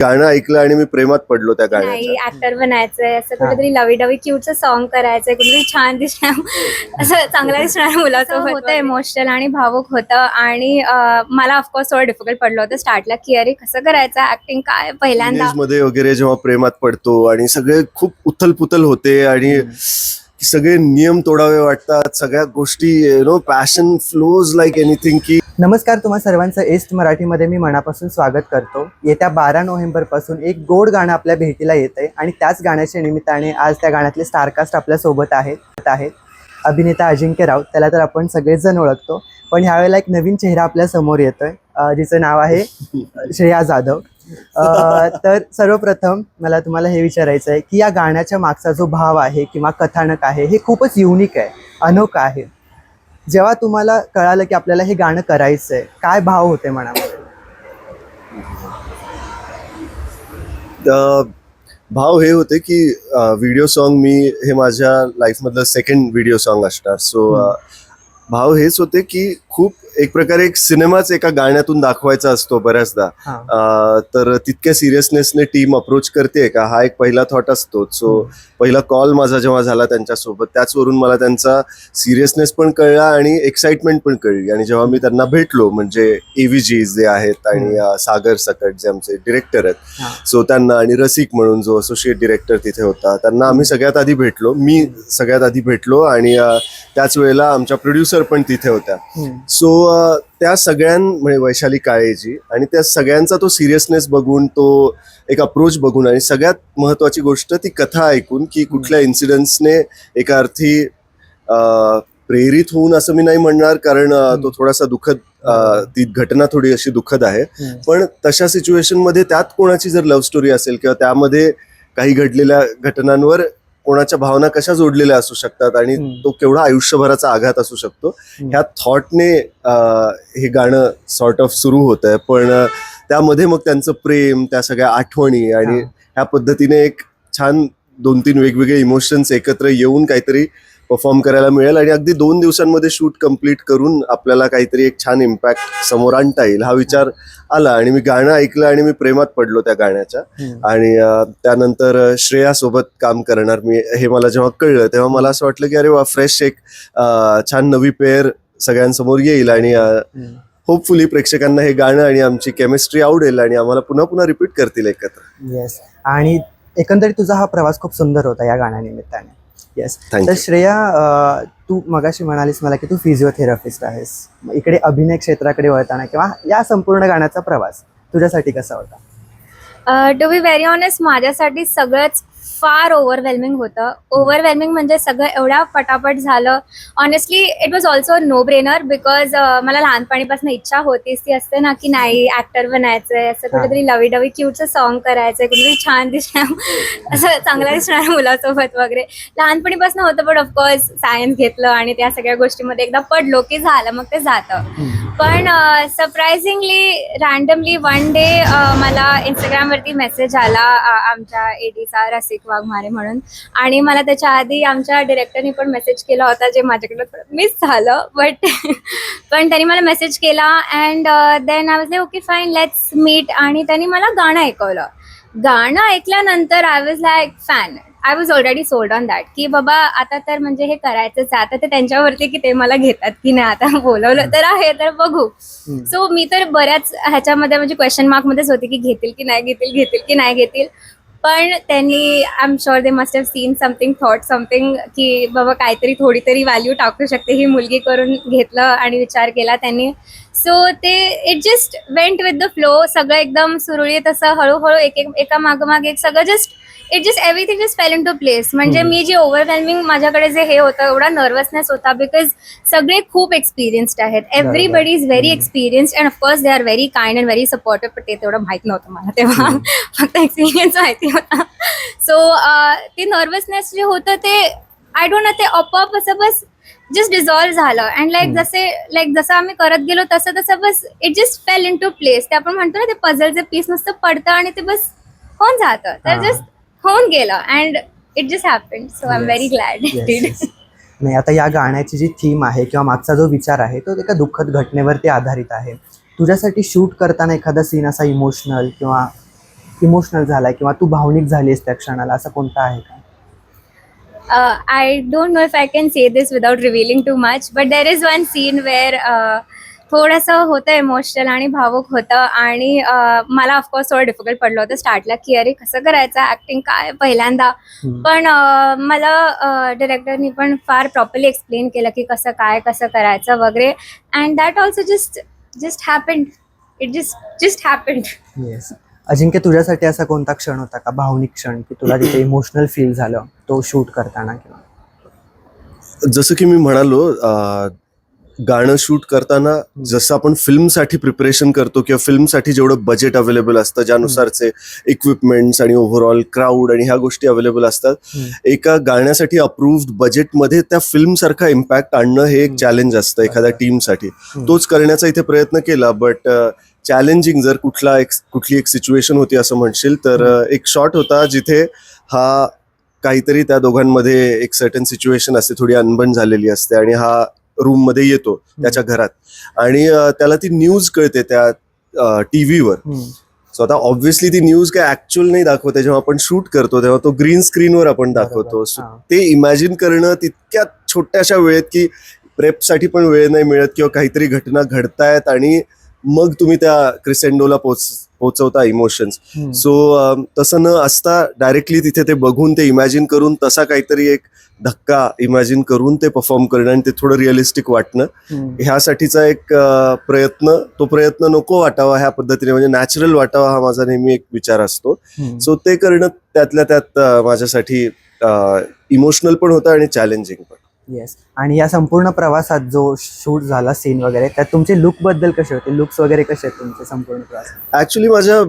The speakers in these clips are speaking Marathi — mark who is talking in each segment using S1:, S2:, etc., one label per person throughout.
S1: गाणं ऐकलं आणि मी प्रेमात पडलो त्या
S2: नाही
S1: गाण्याच्या
S2: ऍक्टर बनायचंय असं कुठेतरी लवी डवी क्यूटचं सॉन्ग करायचंय कुठेतरी छान दिसणार. असं चांगलं दिसणार मुलाचं होतं इमोशनल आणि भावुक होतं आणि अं, मला ऑफकोर्स थोडं डिफिकल्ट पडलं होतं स्टार्टला की अरे कसं करायचं ऍक्टिंग काय पहिल्यांदा?
S1: मध्ये वगैरे जेव्हा प्रेमात पडतो आणि सगळे खूप उथल पुथल होते आणि सगळे नियम तोडावे वाटतात सगळ्या गोष्टी you know passion flows like anything की
S3: नमस्कार तुम्हा सर्वांचं एस्ट मराठीमध्ये मी मनापासून स्वागत करतो. येत्या बारा नोव्हेंबरपासून एक गोड गाणं आपल्या भेटीला येत आहे आणि त्याच गाण्याच्या निमित्ताने आज त्या गाण्यातले स्टारकास्ट आपल्यासोबत आहेत आहेत. अभिनेता अजिंक्य राऊत त्याला तर आपण सगळेच जण ओळखतो पण ह्यावेळेला एक नवीन चेहरा आपल्यासमोर येतोय अं, जिचं नाव आहे श्रेया जाधव. तर सर्वप्रथम मला तुम्हाला हे विचारायचं आहे की या गाण्याच्या मागचा जो भाव आहे किंवा कथानक आहे हे खूपच युनिक आहे अनोखं आहे. जेव्हा तुम्हाला कळालं की आपल्याला हे गाणं करायचं आहे काय भाव होते मनामध्ये?
S1: भाव हे होते की व्हिडिओ सॉन्ग मी हे माझ्या लाईफमधलं सेकंड व्हिडिओ सॉन्ग असणार. सो भाव हेच होते की खूप एक प्रकारे एक सिनेमाच एका गाण्यातून दाखवायचा असतो बऱ्याचदा.
S3: हा.
S1: अ, तर तितक्या सिरियसनेसने टीम अप्रोच करते का? हा एक पहिला थॉट असतो. सो पहिला कॉल माझा जेव्हा झाला त्यांच्यासोबत त्याचवरून मला त्यांचा सिरियसनेस पण कळला आणि एक्साइटमेंट पण कळली. आणि जेव्हा मी त्यांना भेटलो म्हणजे एव्हीजी जे आहेत आणि अ, सागर सकट जे आमचे डिरेक्टर आहेत
S3: हा.
S1: सो त्यांना आणि रसिक म्हणून जो असोसिएट डिरेक्टर तिथे होता त्यांना आम्ही सगळ्यात आधी भेटलो. मी सगळ्यात आधी भेटलो आणि अ, त्याच वेळेला आमच्या प्रोड्युसर पण तिथे होत्या. सो त्या सगळ्यां म्हणजे वैशाली काळेजी आणि त्या सगळ्यांचा तो सिरियसनेस बघून तो एक अप्रोच बघून आणि सगळ्यात महत्वाची गोष्ट ती कथा ऐकून की कुठल्या इन्सिडेंट्सने एका अर्थी प्रेरित होऊन असं मी नाही म्हणणार कारण तो थोडासा दुःखद ती घटना थोडी अशी दुःखद आहे. पण तशा सिच्युएशनमध्ये त्यात कोणाची जर लव्ह स्टोरी असेल किंवा त्यामध्ये काही घडलेल्या घटनांवर कोणाच्या भावना कशा जोडलेल्या असू शकतात आणि. तो केवढा आयुष्यभराचा आघात असू शकतो. ह्या थॉटने हे गाणं सॉर्ट ऑफ सुरू होत आहे पण त्यामध्ये मग त्यांचं प्रेम त्या सगळ्या आठवणी आणि. ह्या पद्धतीने एक छान दोन तीन वेगवेगळे इमोशन्स एकत्र येऊन काहीतरी परफॉर्म करायला मिळेल आणि अगदी दोन दिवसांमध्ये शूट कंप्लीट करून आपल्याला काहीतरी एक छान इम्पॅक्ट समोर आणता येईल हा विचार आला आणि मी गाणं ऐकलं आणि मी प्रेमात पडलो त्या गाण्याच्या. आणि त्यानंतर अ, श्रेया सोबत काम करणार मी हे मला जेव्हा कळलं तेव्हा मला असं वाटलं की अरे वा फ्रेश एक छान नवी पेअर सगळ्यांसमोर येईल आणि. होपफुली प्रेक्षकांना हे गाणं आणि आमची केमिस्ट्री आवडेल आणि आम्हाला पुन्हा पुन्हा रिपीट करतील एकत्र
S3: येस आणि एकंदरीत तुझा हा प्रवास खूप सुंदर होता या गाण्यानिमित्ताने येस तर. श्रेया तू मगाशी म्हणालीस मला की तू फिजिओथेरपिस्ट आहेस. इकडे अभिनय क्षेत्राकडे वळताना किंवा या संपूर्ण गाण्याचा प्रवास तुझ्यासाठी कसा होता?
S2: टू बी व्हेरी ऑनेस्ट माझ्यासाठी सगळंच फार ओव्हरवेल्मिंग होतं. ओव्हरवेल्मिंग म्हणजे सगळं एवढ्या पटापट झालं. Honestly it was also no brainer because मला लहानपणीपासून इच्छा होतीच. ती असते ना की नाही ऍक्टर बनायचंय असं
S3: हा.
S2: कुठेतरी लवी डवी क्यूटचं सॉन्ग करायचंय कुठेतरी छान दिसणार. असं चांगलं दिसणार मुलासोबत वगैरे. लहानपणीपासून होतं पण ऑफकोर्स सायन्स घेतलं आणि त्या सगळ्या गोष्टीमध्ये एकदा पडलो की झालं मग ते जातं. पण सरप्राइझिंगली रॅन्डमली वन डे मला इंस्टाग्रामवरती मेसेज आला आमच्या एडीचा रसिक वाघमारे म्हणून. आणि मला त्याच्या आधी आमच्या डिरेक्टरनी पण मेसेज केला होता जे माझ्याकडे मिस झालं बट पण त्यांनी मला मेसेज केला and then I was okay fine let's meet आणि त्यांनी मला गाणं ऐकवलं. गाणं ऐकल्यानंतर I was like fan I was already sold on that की बाबा आता तर म्हणजे हे करायचंच आहे. आता ते त्यांच्यावरती की ते मला घेतात की नाही आता बोलवलं तर आहे तर बघू. सो मी तर बऱ्याच ह्याच्यामध्ये म्हणजे क्वेश्चन मार्क मध्येच होती की घेतील की नाही घेतील घेतील की नाही घेतील. पण त्यांनी I am sure they must have seen something thought something की बाबा काहीतरी थोडी तरी व्हॅल्यू टाकू शकते ही मुलगी करून घेतलं आणि विचार केला त्यांनी. सो ते it just went with the flow सगळं एकदम सुरळीत असं हळूहळू एक एक एका मागोमाग एक सगळं just it just everything is fell in to place म्हणजे
S3: हम्म.
S2: मी जे ओव्हरवेल्मिंग माझ्याकडे जे हे होतं एवढा नर्वसनेस होता बिकॉज सगळे खूप एक्सपिरियन्स्ड आहेत. Everybody is very. Experienced and of course they are very kind and very supportive पण ते तेवढं माहीत नव्हतं मला तेव्हा. फक्त एक्सपिरियन्स माहिती होता. सो ते नर्वसनेस जे होतं ते आय डोंट नो ते आपोआप असं बस जस्ट डिझॉल्व्ह झालं. And like
S3: hmm.
S2: जसे लाईक जसं आम्ही करत गेलो तसं तसं बस it just fell in to place ते आपण म्हणतो ना ते पझलचे पीस नुसतं पडतं आणि ते बस होऊन जातं. तर. जस्ट होऊन गेलं. And it just happen so I am
S3: Yes.
S2: Very glad
S3: Yes,
S2: did
S3: yes. नाही आता या गाण्याची जी थीम आहे किंवा मागचा जो विचार आहे तो एका दुःखद घटनेवरती आधारित आहे. तुझ्यासाठी शूट करताना एखादा सीन असा इमोशनल किंवा इमोशनल झालाय किंवा तू भावनिक झालीस त्या क्षणाला असं कोणतं आहे का?
S2: Uh, I don't know if I can say this without revealing too much, but there is one scene where uh, थोडंसं होतं इमोशनल आणि भावुक होतं. आणि मला ऑफकोर्स थोडं डिफिकल्ट पडलं होतं स्टार्टला की अरे कसं करायचं? ॲक्टिंग काय पहिल्यांदा. पण मला डिरेक्टरनी पण फार प्रॉपरली एक्सप्लेन केलं की कसं काय कसं करायचं वगैरे. And that also just just happened it just just happened
S3: yes Ajinkya तुझ्यासाठी असा कोणता क्षण होता का? भावनिक क्षण की तुला तिथे इमोशनल फील झालं तो शूट करताना किंवा?
S1: जसं की मी म्हणालो गाणं शूट करताना जसं आपण फिल्मसाठी प्रिपरेशन करतो किंवा फिल्मसाठी जेवढं बजेट अवेलेबल असतं ज्यानुसारचे इक्विपमेंट्स आणि ओव्हरऑल क्राऊड आणि ह्या गोष्टी अवेलेबल असतात. एका गाण्यासाठी अप्रूव्ड बजेटमध्ये त्या फिल्मसारखा इम्पॅक्ट आणणं हे एक चॅलेंज असतं एखाद्या टीमसाठी. तोच करण्याचा इथे प्रयत्न केला बट चॅलेंजिंग जर कुठला एक कुठली एक सिच्युएशन होती असं म्हणशील तर एक शॉट होता जिथे हा काहीतरी त्या दोघांमध्ये एक सर्टन सिच्युएशन असते थोडी अनबन झालेली असते आणि हा रूममध्ये येतो त्याच्या घरात. आणि त्याला ती न्यूज कळते त्या टीव्हीवर. सो आता ऑब्व्हियसली ती न्यूज काय ऍक्च्युअल नाही दाखवते. जेव्हा आपण शूट करतो तेव्हा तो ग्रीन स्क्रीनवर आपण दाखवतो. ते इमॅजिन करणं तितक्या छोट्याशा वेळेत की प्रेपसाठी पण वेळ नाही मिळत किंवा काहीतरी घटना घडतायत आणि मग तुम्ही त्या क्रिसेंडोला पोच पोचवता इमोशन्स. सो तसं न असता डायरेक्टली तिथे ते बघून ते इमॅजिन करून तसा काहीतरी एक धक्का इमॅजिन करून ते परफॉर्म करणं आणि ते थोडं रिअलिस्टिक वाटणं. ह्यासाठीचा एक प्रयत्न तो प्रयत्न नको वाटावा ह्या पद्धतीने म्हणजे नॅचरल वाटावा हा माझा नेहमी एक विचार असतो. सो ते करणं त्यातल्या त्यात माझ्यासाठी इमोशनल पण होतं आणि चॅलेंजिंग पण
S3: येस आणि या संपूर्ण प्रवासात जो शूट झाला सीन वगैरे त्यात तुमचे लुकबद्दल कसे होते? लुक्स वगैरे कसे आहेत तुमचे संपूर्ण प्रवासात?
S1: ऍक्च्युली माझ्या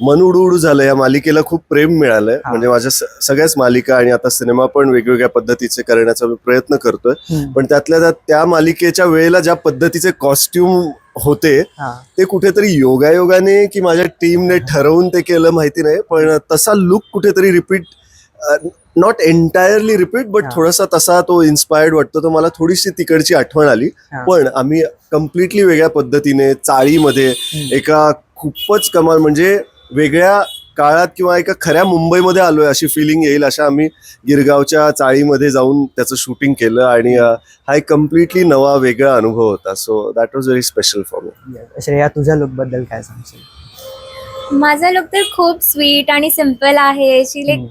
S1: मन उडू उडू झालं. या मालिकेला खूप प्रेम मिळालंय
S3: हा.
S1: म्हणजे माझ्या स- सगळ्याच मालिका आणि आता सिनेमा पण वेगवेगळ्या पद्धतीचे करण्याचा मी प्रयत्न करतोय.
S3: हम्म.
S1: पण त्यातल्या त्यात त्या मालिकेच्या वेळेला ज्या पद्धतीचे कॉस्ट्युम होते
S3: हा.
S1: ते कुठेतरी योगायोगाने की माझ्या टीमने ठरवून ते केलं माहिती नाही. पण तसा लुक कुठेतरी repeat not entirely repeat but. थोडासा तसा तो इन्स्पायर्ड वाटतो तर मला थोडीशी तिकडची आठवण आली. पण आम्ही कम्प्लिटली वेगळ्या पद्धतीने चाळीमध्ये. एका खूपच कमाल म्हणजे वेगळ्या काळात किंवा एका खऱ्या मुंबईमध्ये आलोय अशी फिलिंग येईल अशा आम्ही गिरगावच्या चाळीमध्ये जाऊन त्याचं शूटिंग केलं आणि हा एक कम्प्लिटली नवा वेगळा अनुभव होता so that was very special for me.
S3: Shreya तुझ्या लुकबद्दल काय सांगशील
S2: माझा लुक तर खूप स्वीट आणि सिंपल आहे शी लाईक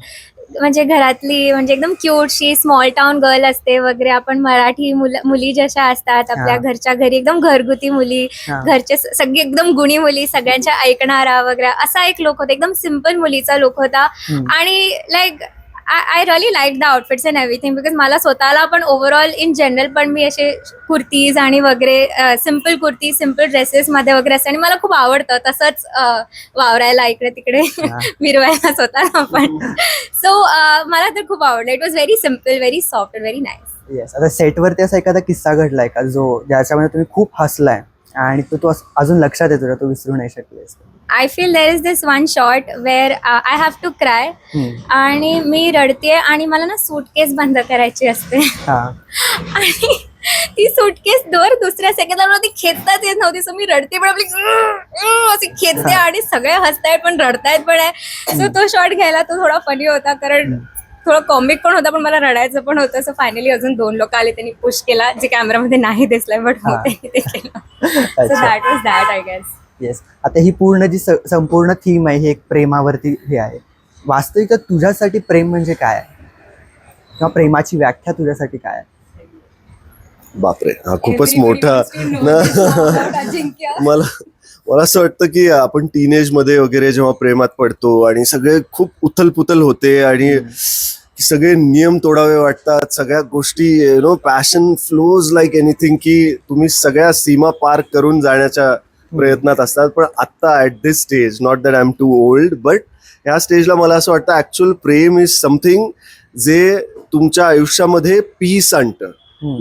S2: म्हणजे घरातली म्हणजे एकदम क्यूटशी स्मॉल टाउन गर्ल असते वगैरे आपण मराठी मुलं मुली जशा असतात आपल्या. घरच्या घरी एकदम घरगुती मुली. घरचे सगळे एकदम गुणी मुली सगळ्यांच्या ऐकणारा वगैरे असा एक लोक होता एकदम सिंपल मुलीचा लोक होता. आणि like I really like the outfits and everything because मला स्वतःला पण ओव्हरऑल इन जनरल पण मी असे कुर्तीज आणि वगैरे सिंपल कुर्ती सिंपल ड्रेसेसमध्ये वगैरे असते आणि मला खूप आवडतं. तसंच वावरायला इकडे तिकडे. मिरवायला स्वतःला पण. सो मला तर खूप आवडलं. It was very simple very soft and very nice
S3: yes आता सेटवरती असा एखादा किस्सा घडलाय का जो ज्याच्यामध्ये तुम्ही खूप हसलाय आणि तो तू अजून लक्षात येतो तू विसरू नाही शकलेस?
S2: I feel there is this one shot where I have to cry. आणि मी रडते आणि मला ना सूटकेस बंद करायची असते.
S3: हा.
S2: आणि ती सुटकेस दर दुसऱ्या सेकंदाला ती खेचताच येत नव्हती. सो मी रडते पण आपली अशी खेचते आणि सगळे हसतायत पण रडतायत पण आहे. सो तो शॉट घ्यायला तो थोडा फनी होता कारण थोडं कॉमिक पण होता पण मला रडायचं पण होतं. सो फायनली अजून दोन लोक आले त्यांनी पुश केला जे कॅमेरामध्ये नाही दिसलंय बट. होते ते केलं. So that was that I guess
S3: yes आता ही पूर्ण जी संपूर्ण थीम आहे ही एक प्रेमावरती हे आहे. वास्तविक तुझ्यासाठी प्रेम म्हणजे काय आहे? किंवा प्रेमाची व्याख्या तुझ्यासाठी काय आहे?
S1: बापरे हा खूपच मोठा ना मला मला असं वाटतं की आपण टीनेजमध्ये वगैरे जेव्हा प्रेमात पडतो आणि सगळे खूप उथलपुथल होते आणि सगळे नियम तोडावे वाटतात सगळ्या गोष्टी you know passion flows like anything की तुम्ही सगळ्या सीमा पार करून जाण्याच्या प्रयत्नात असतात. पण आत्ता at this stage not that I am too old but ह्या स्टेजला मला असं वाटतं ऍक्च्युअल प्रेम इज समथिंग जे तुमच्या आयुष्यामध्ये पीस आणतं.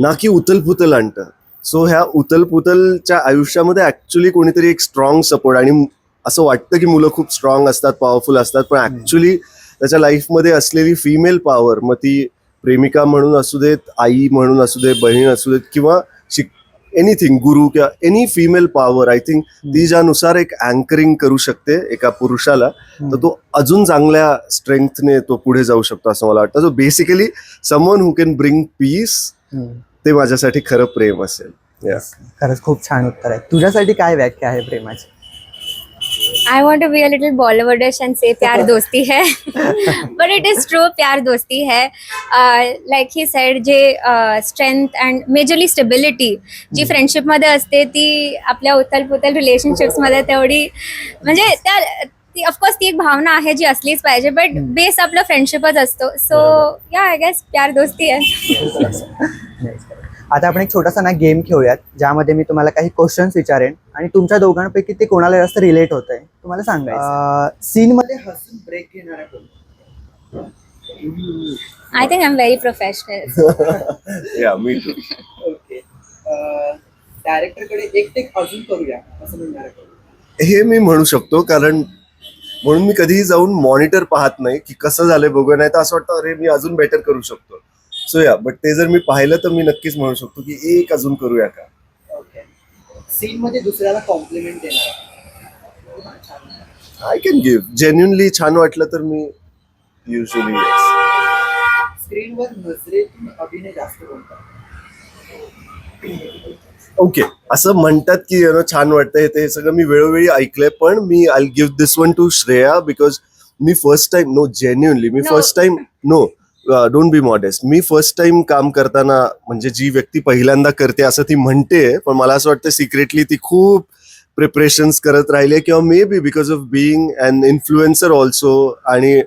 S1: ना की उथलपुथल आणतं. सो ह्या उथलपुथलच्या आयुष्यामध्ये ऍक्च्युली कोणीतरी एक स्ट्रॉंग सपोर्ट आणि असं वाटतं की मुलं खूप स्ट्रॉंग असतात पॉवरफुल असतात पण ऍक्च्युली त्याच्या लाईफमध्ये असलेली फिमेल पॉवर मग ती प्रेमिका म्हणून असू देत आई म्हणून असू दे बहीण असू देत किंवा शिक एनिथिंग गुरु किंवा any female power I think ती ज्यानुसार एक अँकरिंग करू शकते एका पुरुषाला तर तो अजून चांगल्या स्ट्रेंथने तो पुढे जाऊ शकतो असं मला वाटतं so basically someone who can bring peace. ते माझ्यासाठी खरं प्रेम असेल.
S3: खरंच खूप छान उत्तर आहे. तुझ्यासाठी काय व्याख्या आहे प्रेमाची?
S2: I want to be a little Bollywoodish and say प्यार दोस्ती है। But it is true प्यार दोस्ती है। Like he said जे स्ट्रेंथ अँड मेजरली स्टेबिलिटी जी फ्रेंडशिपमध्ये असते ती आपल्या उथल पुथल रिलेशनशिप्समध्ये तेवढी म्हणजे त्या ती ऑफकोर्स ती एक भावना आहे जी असलीच पाहिजे बट बेस आपलं फ्रेंडशिपच असतो. सो या आय गेस प्यार दोस्ती आहे
S3: आता आपण एक छोटासा ना गेम खेळूयात ज्यामध्ये मी तुम्हाला काही क्वेश्चन्स विचारेन आणि तुमच्या दोघांपैकी ते कोणाला जास्त रिलेट होत आहे तुम्हाला सांगायचं सीन मध्ये हसून ब्रेक घेणारा कोण?
S2: I think I am very professional
S1: me too.
S3: Okay डायरेक्टरकडे एक टेक अजून करूया असं म्हणणार
S1: हे मी म्हणू शकतो कारण म्हणून मी कधीही जाऊन मॉनिटर पाहत नाही की कसं झालंय बघूया नाही तर असं वाटतं अरे मी अजून बेटर करू शकतो. सो या बट ते जर मी पाहिलं तर मी नक्कीच म्हणू शकतो की एक अजून करूया का?
S3: ओके सीन मध्ये दुसऱ्याला कॉम्प्लिमेंट देणार.
S1: आय कॅन गिव्ह जेन्युनली छान वाटलं तर मी युजली
S3: स्क्रीनवर नजरेतून अभिनय जास्त बोलतात.
S1: ओके असं म्हणतात की यु नो छान वाटतं हे ते हे सगळं मी वेळोवेळी ऐकलंय पण मी I give this one to Shreya because me first time no genuinely me. First time no don't be modest me first time काम करताना म्हणजे जी व्यक्ती पहिल्यांदा करते असं ती म्हणते पण मला असं वाटतं सिक्रेटली ती खूप प्रिपरेशन्स करत राहिले किंवा maybe because of being and influencer also आणि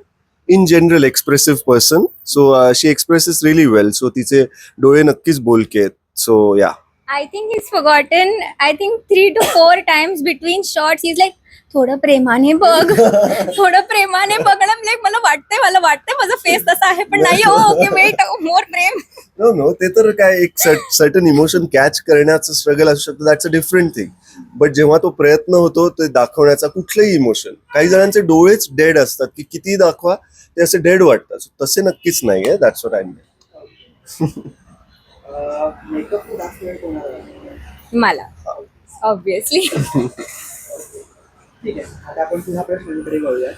S1: in general expressive person so she expresses really well so तिचे डोळे नक्कीच बोलके आहेत. सो या
S2: I think is forgotten. I think three two four times between shorts is like थोडं प्रेमाने बघ. थोडं प्रेमाने बघणं लाईक मला वाटतंय मला वाटतंय माझा फेस तसा आहे पण नाही हो ओके वेट मोर प्रेम
S1: नो नो ते तर काय एक सर्टन इमोशन कॅच करण्याचं स्ट्रगल असू शकतं that's a different thing but जेव्हा तो प्रयत्न होतो ते दाखवण्याचा कुठलंही इमोशन काही जणांचे डोळेच डेड असतात की किती दाखवा ते असे डेड वाटतात. तसे नक्कीच नाहीये दॅट्स वॉट आय
S2: मला. ऑब्विसली
S3: ठीक आहे. आता आपण पुन्हा प्रश्नांकडे वळूया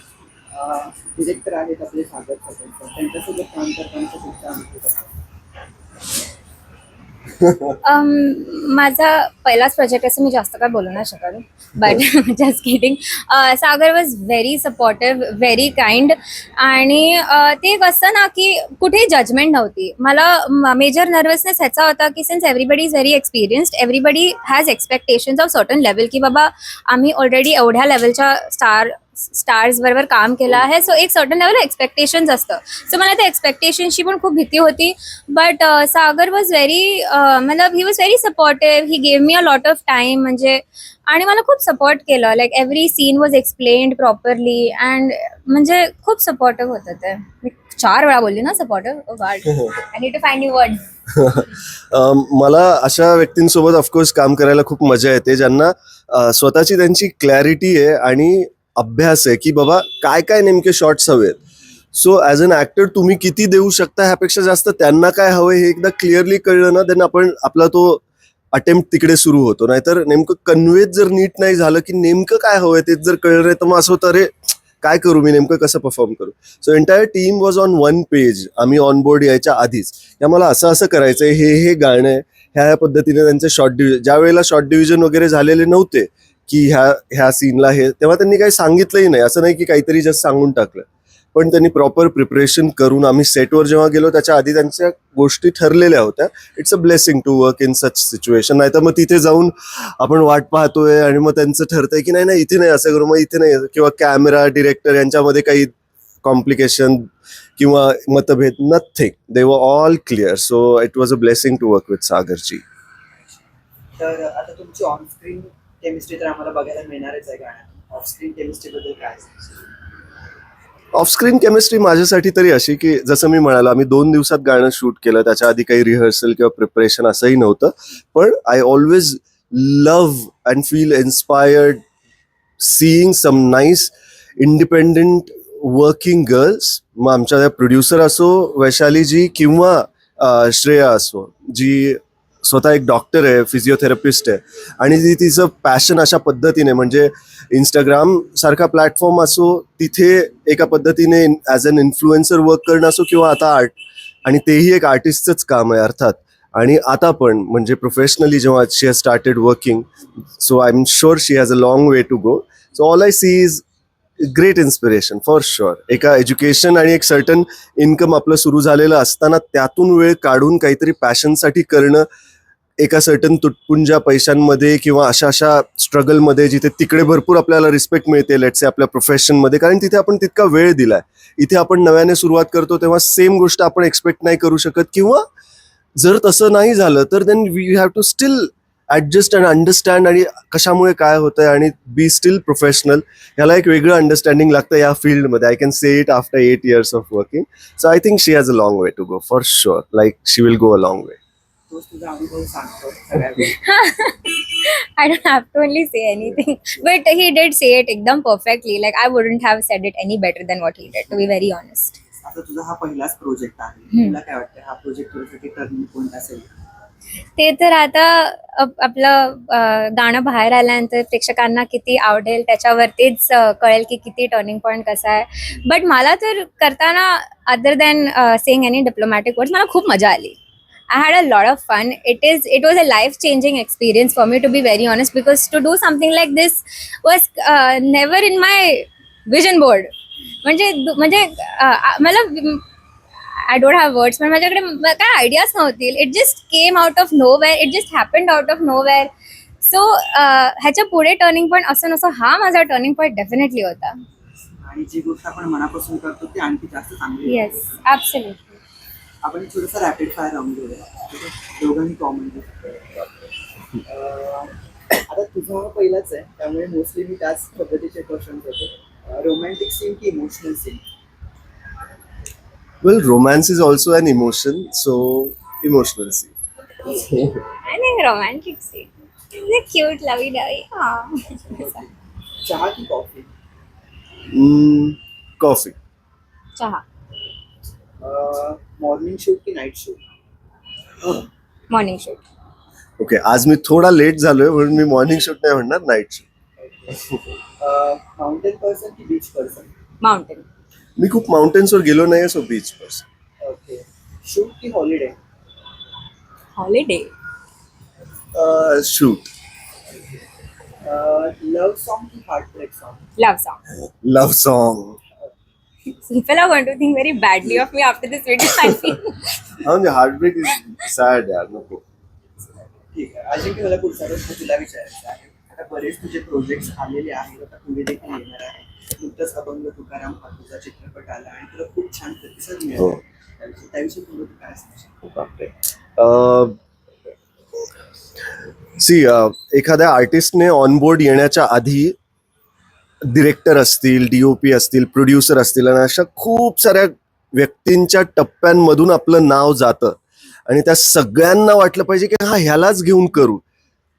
S3: डिरेक्टर आहेत आपले स्वागत त्यांच्यासोबत काम करताना सुद्धा अनुभव
S2: माझा पहिलाच प्रोजेक्ट असं मी जास्त काय बोलू नाही शकत. But just kiting Sagar was very supportive very kind आणि ते एक असतं ना की कुठे जजमेंट नव्हती. मला मेजर नर्वसनेस ह्याचा होता की since everybody is very experienced everybody has expectations of certain level की बाबा आम्ही ऑलरेडी एवढ्या लेवलच्या स्टार स्टार्स बरोबर काम केलं आहे. सो एक सर्टन लेवल एक्सपेक्टेशन्स असतं. सो मला त्या एक्सपेक्टेशनची पण खूप भीती होती. बट सागर वॉज व्हेरी मतलब he was very supportive he gave me a lot of time म्हणजे आणि मला खूप सपोर्ट केलं. Like every scene was explained properly and म्हणजे खूप सपोर्टिव्ह होतं ते. मी चार वेळा बोलली ना supportive god I need to find you word
S1: मला अशा व्यक्तींसोबत ऑफकोर्स काम करायला खूप मजा येते ज्यांना स्वतःची त्यांची क्लॅरिटी आहे आणि अभ्यास आहे की बाबा काय काय नेमके शॉर्ट्स हवेत. सो ॲज अन ॲक्टर तुम्ही किती देऊ शकता ह्यापेक्षा जास्त? त्यांना काय हवं हे एकदा क्लिअरली कळलं ना देन आपण आपला तो अटेम्प्ट तिकडे सुरू होतो. नाहीतर नेमकं कन्वेज जर नीट नाही झालं की नेमकं काय हवंय तेच जर कळलं नाही तर मग असं होतं अरे काय करू मी? नेमकं कसं परफॉर्म करू? So entire team was on one page आम्ही ऑन बोर्ड यायच्या आधीच. या मला असं असं करायचंय हे हे गाणं ह्या ह्या पद्धतीने त्यांचे शॉर्ट डिव्हिजन ज्या वेळेला शॉर्ट डिव्हिजन वगैरे झालेले नव्हते की ह्या ह्या सीनला हे तेव्हा त्यांनी काही सांगितलंही नाही. असं नाही की काहीतरी जस्ट सांगून टाकलं. पण त्यांनी प्रॉपर प्रिपरेशन करून आम्ही सेटवर जेव्हा गेलो त्याच्या आधी त्यांच्या गोष्टी ठरलेल्या होत्या. It's a blessing to work in such situation नाही तर मग तिथे जाऊन आपण वाट पाहतोय आणि मग त्यांचं ठरतंय की नाही नाही इथे नाही असं करू मग इथे नाही. किंवा कॅमेरा डिरेक्टर यांच्यामध्ये काही कॉम्प्लिकेशन किंवा मतभेद nothing they were all clear so it was a blessing to work with Sagar ji
S3: तर आता तुमची ऑन स्क्रीन केमिस्ट्री तर आम्हाला बघायला मिळणारच आहे गाण्यात ऑफस्क्रीन केमिस्ट्री बद्दल काय?
S1: ऑफस्क्रीन केमिस्ट्री माझ्यासाठी तरी अशी की जसं मी म्हणालो आम्ही दोन दिवसात गाणं शूट केलं त्याच्या आधी काही रिहर्सल किंवा प्रिपरेशन असंही नव्हतं. पण I always love and feel inspired seeing some nice independent working girls मग आमच्या त्या प्रोड्युसर असो वैशालीजी किंवा श्रेया असो जी स्वतः एक डॉक्टर आहे फिजिओथेरपिस्ट आहे. आणि ती तिचं पॅशन अशा पद्धतीने म्हणजे इंस्टाग्राम सारखा प्लॅटफॉर्म असो तिथे एका पद्धतीने ॲज अन इन्फ्लुएन्सर वर्क करणं असो किंवा आता आर्ट आणि तेही एक आर्टिस्टचंच काम आहे अर्थात. आणि आता पण म्हणजे प्रोफेशनली जेव्हा she has started working so I am sure she has a long way to go so all I see is great inspiration for sure एका एज्युकेशन आणि एक सर्टन इन्कम आपलं सुरू झालेलं असताना त्यातून वेळ काढून काहीतरी पॅशनसाठी करणं एका सर्टन तुटपुंजा पैशांमध्ये किंवा अशा अशा स्ट्रगलमध्ये जिथे तिकडे भरपूर आपल्याला रिस्पेक्ट मिळते लेट्स आपल्या प्रोफेशनमध्ये कारण तिथे आपण तितका वेळ दिलाय. इथे आपण नव्याने सुरुवात करतो तेव्हा सेम गोष्ट आपण एक्सपेक्ट नाही करू शकत. किंवा जर तसं नाही झालं तर then we have to still adjust and understand आणि कशामुळे काय होतंय आणि बी स्टील प्रोफेशनल ह्याला एक वेगळं अंडरस्टँडिंग लागतं या फील्डमध्ये I can say it after eight years of working so I think she has a long way to go for sure like she will go a long way
S3: तोच तुझा अनुभव सांगतो सगळ्या गोष्टी.
S2: I don't have to only say anything. But he did say it ekdam perfectly. Like I wouldn't have said it any better than what he did, to be very honest.
S3: आता तुझा हा पहिलाच प्रोजेक्ट आहे. तुला काय वाटतं हा प्रोजेक्ट तुझ्यासाठी टर्निंग पॉईंट असेल
S2: ते तर आता अप- आपलं अं, गाणं बाहेर आल्यानंतर प्रेक्षकांना किती आवडेल त्याच्यावरतीच अं, कळेल की किती टर्निंग पॉईंट कसा आहे बट मला तर करताना other than saying any diplomatic words मला खूप मजा आली had a lot of fun it is it was a life changing experience for me to be very honest because to do something like this was never in my vision board म्हणजे दु- म्हणजे अं, मला आय डोंट हॅव वर्ड्स पण माझ्याकडे काय आयडियाच नव्हती. It just came out of nowhere it just happened out of nowhere so ह्याच्या पुढे टर्निंग पॉईंट असं नसं हा माझा टर्निंग पॉईंट डेफिनेटली होता.
S3: आणि जी गोष्ट आपण मनापासून करतो ती आणखी जास्त चांगली.
S2: येस ॲब्सोल्युटली
S3: आपण थोडंसं रॅपिड फायर राऊंड घेऊया. दोघांनी कॉमन आता तुझा हा पहिलाच आहे. त्यामुळे मोस्टली मी त्याच पद्धतीचे क्वेश्चन होते रोमॅन्टिक सीन की emotional scene
S1: romance is also an emotion, so emotional scene.
S2: I think romantic scene cute lovey dovey
S3: चहा की कॉफी
S1: Mm, coffee.
S2: चहा.
S3: मॉर्निंग शूट की night shoot
S2: morning shoot
S1: okay आज मी थोडा लेट झालोय म्हणून मी मॉर्निंग शूट नाही म्हणणार नाईट शूट
S3: माउंटेन पर्सन की बीच पर्सन
S2: माउंटेन
S1: मी खूप माउंटेन्सवर गेलो नाही so beach person
S3: okay shoot की holiday
S2: holiday
S1: shoot
S3: love song की heartbreak song
S2: love song
S1: love song
S2: People are going to think very badly of me after this video. I think.
S1: हा म्हणजे हार्टब्रेक इज सॅड यार नको
S3: ठीक आहे अजिंक्य मला पुढचा प्रश्न तुला विचारायचा आहे आता बरेच तुझे प्रोजेक्ट्स आलेले आहेत आता पुढे देखील येणार आहे नुकतंच अभंग तुकाराम हा तुझा चित्रपट आला आणि तुला खूप छान प्रतिसाद
S1: हो.
S3: मिळाला त्याविषयी त्याविषयी तुला तू काय सांगशील
S1: सी एखाद्या आर्टिस्टने ऑनबोर्ड येण्याच्या आधी डिरेक्टर असतील डीओपी असतील प्रोड्युसर असतील आणि अशा खूप साऱ्या व्यक्तींच्या टप्प्यांमधून आपलं नाव जातं. आणि त्या सगळ्यांना वाटलं पाहिजे की हा ह्यालाच घेऊन करू.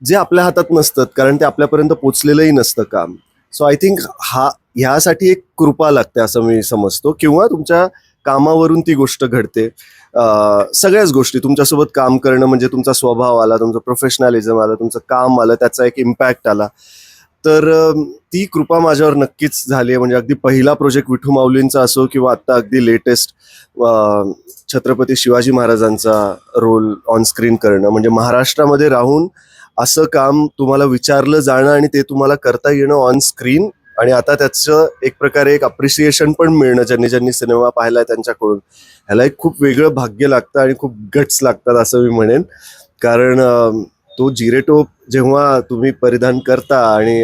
S1: जे आपल्या हातात नसतं कारण ते आपल्यापर्यंत पोचलेलंही नसतं काम. सो आय थिंक हा ह्यासाठी एक कृपा लागते असं मी समजतो. किंवा तुमच्या कामावरून ती गोष्ट घडते. सगळ्याच गोष्टी. तुमच्यासोबत काम करणं म्हणजे तुमचा स्वभाव आला तुमचं प्रोफेशनॅलिझम आलं तुमचं काम आलं त्याचा एक इम्पॅक्ट आला. तर ती कृपा माझ्यावर नक्कीच झाली आहे. म्हणजे अगदी पहिला प्रोजेक्ट विठू माऊलींचा असो किंवा आत्ता अगदी लेटेस्ट छत्रपती शिवाजी महाराजांचा रोल ऑन स्क्रीन करणं. म्हणजे महाराष्ट्रामध्ये राहून असं काम तुम्हाला विचारलं जाणं आणि ते तुम्हाला करता येणं ऑन स्क्रीन आणि आता त्याचं एक प्रकारे एक अप्रिसिएशन पण मिळणं ज्यांनी ज्यांनी सिनेमा पाहिलाय त्यांच्याकडून. ह्याला एक खूप वेगळं भाग्य लागतं आणि खूप गट्स लागतात असं मी म्हणेन. कारण तो जिरेटोप जेव्हा तुम्ही परिधान करता आणि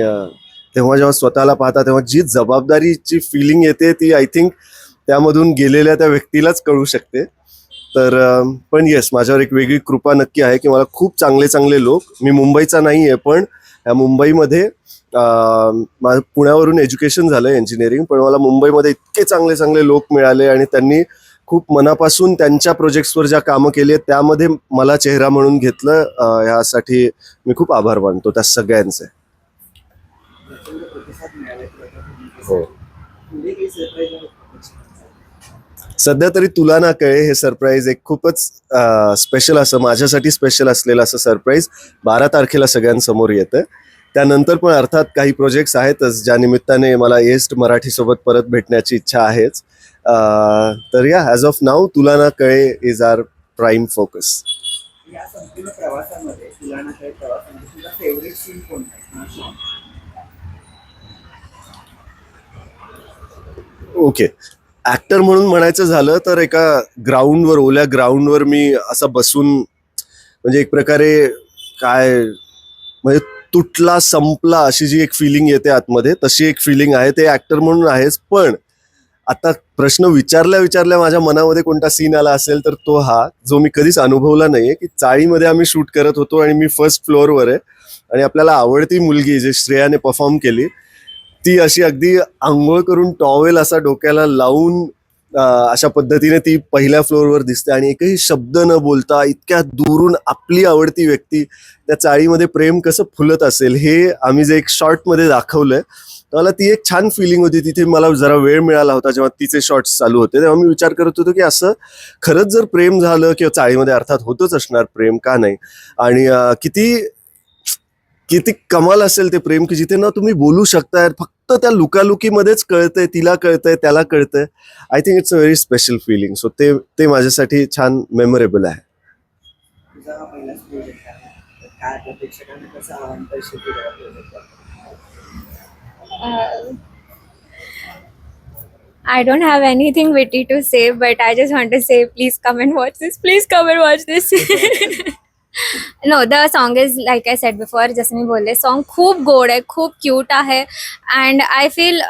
S1: तेव्हा जेव्हा स्वतःला पाहता तेव्हा जी जबाबदारीची फिलिंग येते ती आय थिंक त्यामधून गेलेल्या त्या व्यक्तीलाच कळू शकते. तर पण येस माझ्यावर एक वेगळी कृपा नक्की आहे की मला खूप चांगले चांगले लोक मी मुंबईचा नाही आहे पण या मुंबईमध्ये माझं पुण्यावरून एज्युकेशन झालं इंजिनिअरिंग पण मला मुंबईमध्ये इतके चांगले चांगले लोक मिळाले आणि त्यांनी खूप मनापासून त्यांच्या प्रोजेक्ट्सवर ज्या कामं केली आहेत त्यामध्ये मला चेहरा म्हणून घेतलं ह्यासाठी मी खूप आभार मानतो त्या सगळ्यांचे. हो. सध्या तरी तुला ना कळे हे सरप्राईज एक खूपच स्पेशल असं माझ्यासाठी स्पेशल असलेलं असं सरप्राईज बारा तारखेला सगळ्यांसमोर येतं त्यानंतर पण अर्थात काही प्रोजेक्ट्स आहेतच ज्या निमित्ताने मला एस्ट मराठीसोबत परत भेटण्याची इच्छा आहेच. तर या ॲज ऑफ नाव तुला ना कळे is our prime focus okay actor म्हणून म्हणायचं झालं तर एका ग्राउंडवर ओल्या ग्राउंडवर मी असं बसून म्हणजे एक प्रकारे काय म्हणजे तुटला संपला अशी जी एक फिलिंग येते आतमध्ये तशी एक फिलिंग आहे. ते ऍक्टर म्हणून आहेच पण आता प्रश्न विचारल्या विचारल्या माझ्या मनामध्ये कोणता सीन आला असेल तर तो हा जो मी कधीच अनुभवला नाहीये की चाळीमध्ये आम्ही शूट करत होतो आणि मी फर्स्ट फ्लोअरवर आहे. आणि आपल्याला आवडती मुलगी जे श्रेयाने परफॉर्म केली ती अशी अगदी आंघोळ करून टॉवेल असा डोक्याला लावून अशा पद्धतीने ती पहिल्या फ्लोअरवर दिसते आणि एकही शब्द न बोलता इतक्या दुरून आपली आवडती व्यक्ती त्या चाळीमध्ये प्रेम कसं फुलत असेल हे आम्ही जे एक शॉर्टमध्ये दाखवलंय मला ती एक छान फिलिंग होती. तिथे मला जरा वेळ मिळाला होता जेव्हा तिचे शॉर्ट्स चालू होते. तेव्हा मी विचार करत होतो की असं खरंच जर प्रेम झालं किंवा चाळीमध्ये अर्थात होतच असणार प्रेम का नाही? आणि किती किती कमाल असेल ते प्रेम की जिथे ना तुम्ही बोलू शकताय फक्त त्या लुकालुकीमध्येच कळतंय तिला कळतंय त्याला कळतंय I think it's a very special feeling so ते ते माझ्यासाठी छान मेमोरेबल आहे
S3: आय डोंट पहिलाच प्रोजेक्ट आहे तर काय आपल्या प्रेक्षकांना कसं आव्हान करशील तुझ्या please
S2: I don't have anything witty to say, but I just want to say, please come and watch this. Please come and watch this. No the song is like I said before जसं मी बोलले सॉन्ग खूप गोड आहे खूप क्यूट आहे. अँड आय फील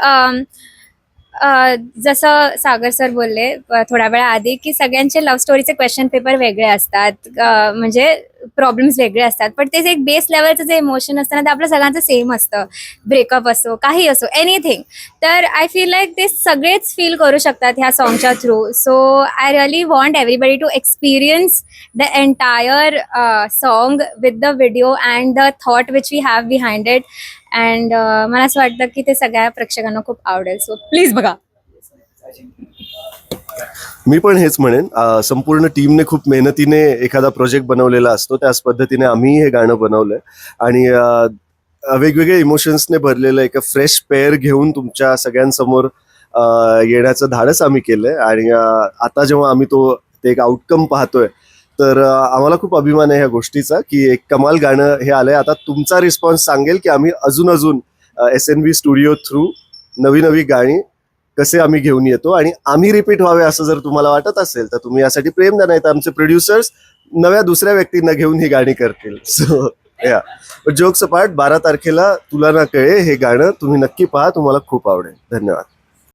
S2: जसं सागर सर बोलले थोड्या वेळा आधी की सगळ्यांचे लव्ह स्टोरीचे क्वेश्चन पेपर वेगळे असतात म्हणजे प्रॉब्लेम्स वेगळे असतात पण ते जे एक बेस लेवलचं जे इमोशन असतं ना ते आपलं सगळ्यांचं सेम असतं. ब्रेकअप असो काही असो एनिथिंग तर आय फील लाईक ते सगळेच फील करू शकतात ह्या सॉन्गच्या through so I really want everybody to experience the entire song with the video and the thought which we have behind it and uh, मला असं वाटतं की ते सगळ्या प्रेक्षकांना खूप आवडेल. सो प्लीज बघा.
S1: मी पण हेच म्हणेन संपूर्ण टीमने खूप मेहनतीने एखादा प्रोजेक्ट बनवलेला असतो. त्याच पद्धतीने आम्ही हे गाणं बनवलंय. आणि वेगवेगळ्या इमोशन्सने भरलेलं एक फ्रेश पेअर घेऊन तुमच्या सगळ्यांसमोर येण्याचं धाडस आम्ही केलंय. आणि आता जेव्हा आम्ही तो ते एक आउटकम पाहतोय तर आम्हाला खूप अभिमान आहे ह्या गोष्टीचा की एक कमाल गाणं हे आलंय. आता तुमचा रिस्पॉन्स सांगेल की आम्ही अजून अजून S N B studio through नवी नवी गाणी कसे आम्ही घेऊन येतो आणि आम्ही रिपीट व्हावे असं जर तुम्हाला वाटत असेल तर तुम्ही यासाठी प्रेम द्या नाही तर आमचे प्रोड्युसर्स नव्या दुसऱ्या व्यक्तींना घेऊन ही गाणी करतील. सो या जोक पार्ट बारा तारखेला तुला ना कळे हे गाणं तुम्ही नक्की पहा तुम्हाला खूप आवडेल. धन्यवाद.